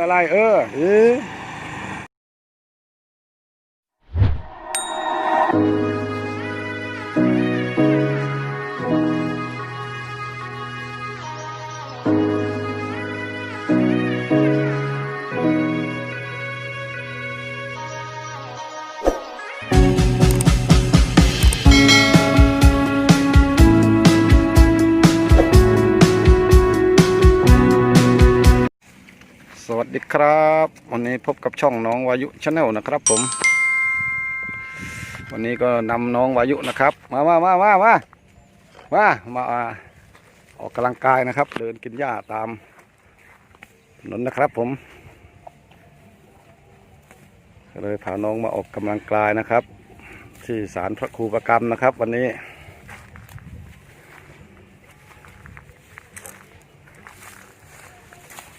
อะไร เออเออ วัสดีครับ วันนี้พบกับช่องน้องวายุชาแนลนะครับผม วันนี้ก็นำน้องวายุนะครับ มามามามามามามาออกกำลังกายนะครับ เดินกินหญ้าตามถนนนะครับผมก็เลยพาน้องมาออกกำลังกายนะครับ ที่ศาลพระครูประกรรมนะครับ วันนี้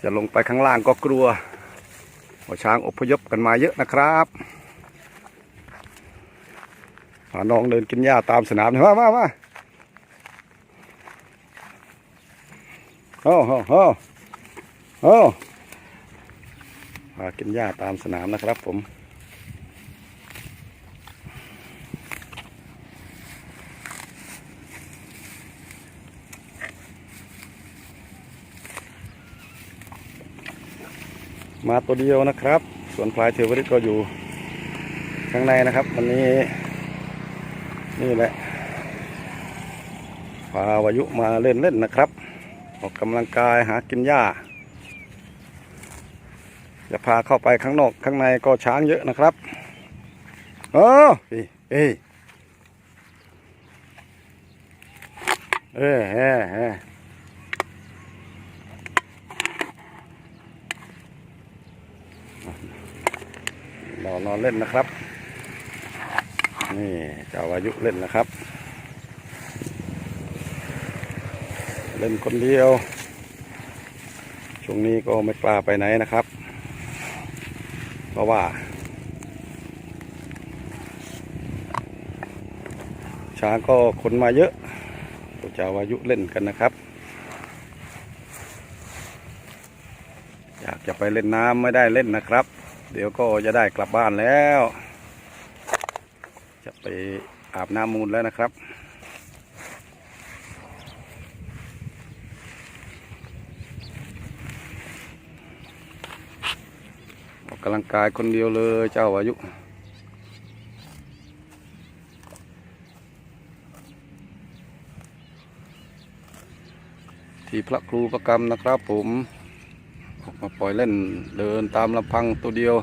จะลงไปข้างล่างก็กลัวว่าช้างอพยพกันมาเยอะนะครับพาน้องเดินกินหญ้าตามสนามเลยมามามาโอ้โหโอ้โอ้พากินหญ้าตามสนามนะครับผม มาตัวเดียวนะครับ ส่วนพลายเทวริตก็อยู่ข้างในนะครับวันนี้ นี่แหละพาวายุมาเล่นเล่นนะครับ ออกกำลังกายหากินหญ้าจะพาเข้าไปข้างนอกข้างในก็ช้างเยอะนะครับเออเอ้เอ้เอ้ อนอนอนเล่นนะครับ นี่เจ้าอายุเล่นนะครับ เล่นคนเดียว ช่วงนี้ก็ไม่กล้าไปไหนนะครับ เพราะว่า ช้างก็คนมาเยอะเจ้าอายุเล่นกันนะครับอยากจะไปเล่นน้ำไม่ได้เล่นนะครับ เดี๋ยวก็จะได้กลับบ้านแล้ว จะไปอาบน้ำมูลแล้วนะครับออกกำลังกายคนเดียวเลยเจ้าอายุที่พระครูประกรรมนะครับผม ออกมาปล่อยเล่นเดินตามลำพังตัวเดียว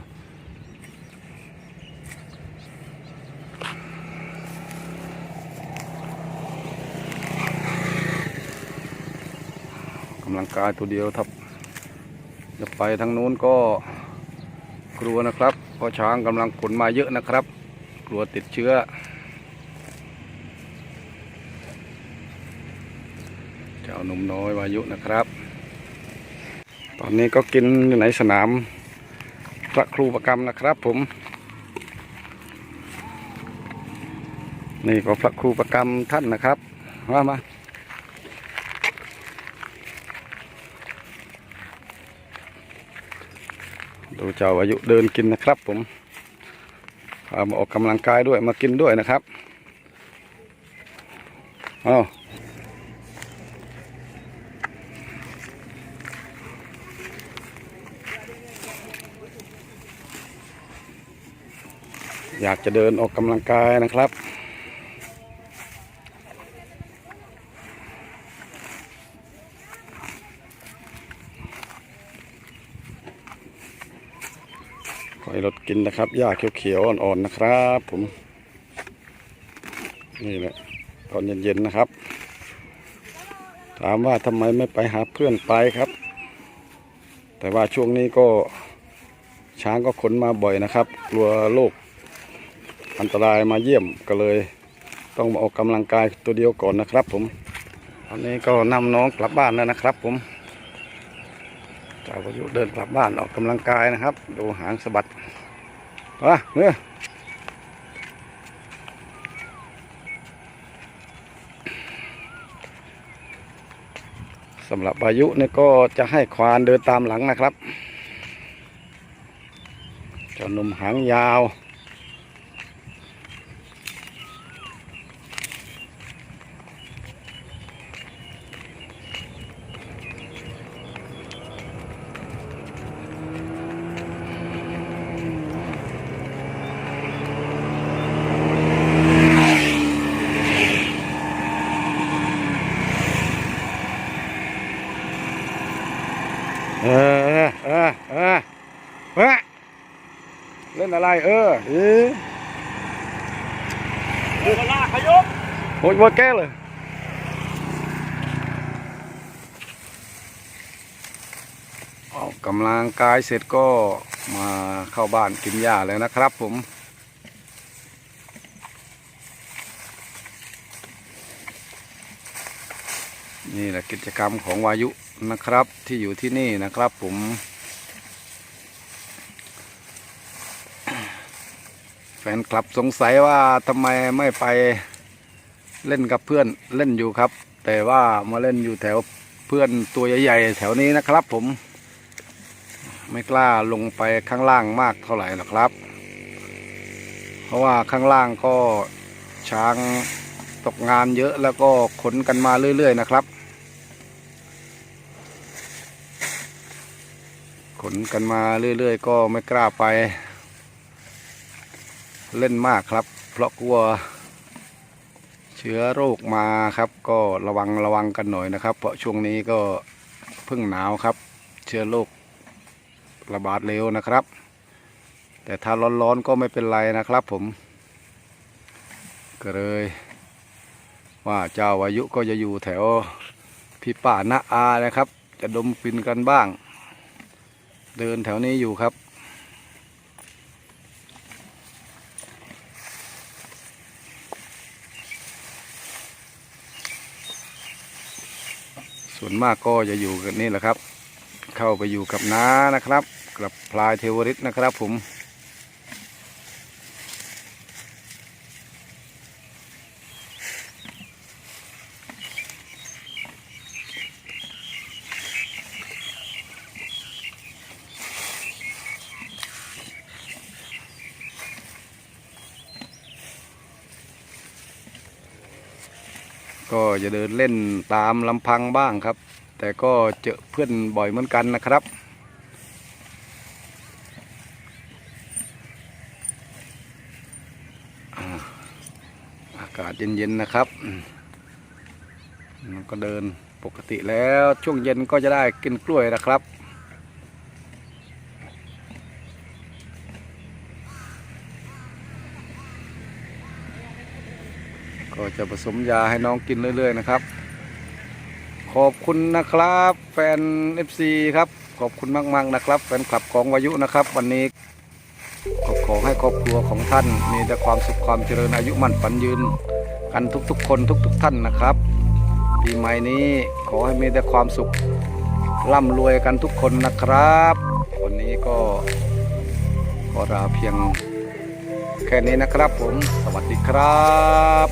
กำลังกายตัวเดียวทับจะไปทางนู้นก็กลัวนะครับ เพราะช้างกำลังขนมาเยอะนะครับ กลัวติดเชื้อเจ้าหนุ่มน้อย วายุนะครับ ตอนนี้ก็กินอยู่ในสนามพระครูประกรรมนะครับผม นี่ก็พระครูประกรรมท่านนะครับว่ามาดูเจ้าอายุเดินกินนะครับผมพามาออกกำลังกายด้วยมากินด้วยนะครับอ้าว อยากจะเดินออกกำลังกายนะครับคอยรถกินนะครับหญ้าเขียวๆอ่อนๆนะครับผม นี่แหละตอนเย็นๆนะครับ ถามว่าทำไมไม่ไปหาเพื่อนไปครับ แต่ว่าช่วงนี้ก็ช้างก็ขนมาบ่อยนะครับ กลัวโรค อันตรายมาเยี่ยมก็เลย ต้องมาออกกำลังกายตัวเดียวก่อนนะครับ ผมตอนนี้ก็นำน้องกลับบ้านแล้วนะครับ ผมจ้าประยุเดินกลับบ้านออกกำลังกายนะครับ ดูหางสะบัดมาเนื้อสำหรับอายุเนี่ยก็จะให้ควานเดินตามหลังนะครับเจ้านมหางยาว เออเออเออเฮ้เล่นอะไร เออเออเรือลาขยกโอ้ยว่าแก้เลยออกกำลังกายเสร็จก็มาเข้าบ้านกินหญ้าแล้วนะครับผม นี่แหละกิจกรรมของวายุนะครับที่อยู่ที่นี่นะครับผม แฟนคลับสงสัยว่าทำไมไม่ไปเล่นกับเพื่อนเล่นอยู่ครับ แต่ว่ามาเล่นอยู่แถวเพื่อนตัวใหญ่ๆแถวนี้นะครับผม ไม่กล้าลงไปข้างล่างมากเท่าไหร่หรอกครับ เพราะว่าข้างล่างก็ช้างตกงานเยอะแล้วก็ขนกันมาเรื่อย ๆ นะครับ นกันมาเรื่อย ๆ ก็ไม่กล้าไป เล่นมากครับ เพราะกลัว เชื้อโรคมาครับ ก็ระวังระวังกันหน่อยนะครับ เพราะช่วงนี้ก็เพิ่งหนาวครับ เชื้อโรคระบาดเร็วนะครับ แต่ถ้าร้อนๆก็ไม่เป็นไรนะครับ ผม ก็เลยว่าเจ้าอายุก็จะอยู่แถวพี่ป่านาอานะครับ จะดมกลิ่นกันบ้าง เดินแถวนี้อยู่ครับ ส่วนมากก็จะอยู่กันนี่แหละครับ เข้าไปอยู่กับน้านะครับ กับพลายเทวริตนะครับผม ก็จะเดินเล่นตามลำพังบ้างครับ แต่ก็เจอเพื่อนบ่อยเหมือนกันนะครับ อากาศเย็นๆนะครับก็เดินปกติแล้วช่วงเย็นก็จะได้กินกล้วยนะครับ จะผสมยาให้น้องกินเรื่อย ๆ นะครับ ขอบคุณนะครับ แฟน FC ครับ ขอบคุณมากๆนะครับ แฟนคลับของวายุนะครับ วันนี้ก็ขอให้ครอบครัวของท่านมีแต่ความสุขความเจริญอายุมั่นฝันยืน กันทุกๆ คนทุก ๆ ท่านนะครับปีใหม่นี้ขอให้มีแต่ความสุขร่ำรวยกันทุกคนนะครับ วันนี้ก็ขอลาเพียงแค่นี้นะครับผม สวัสดีครับ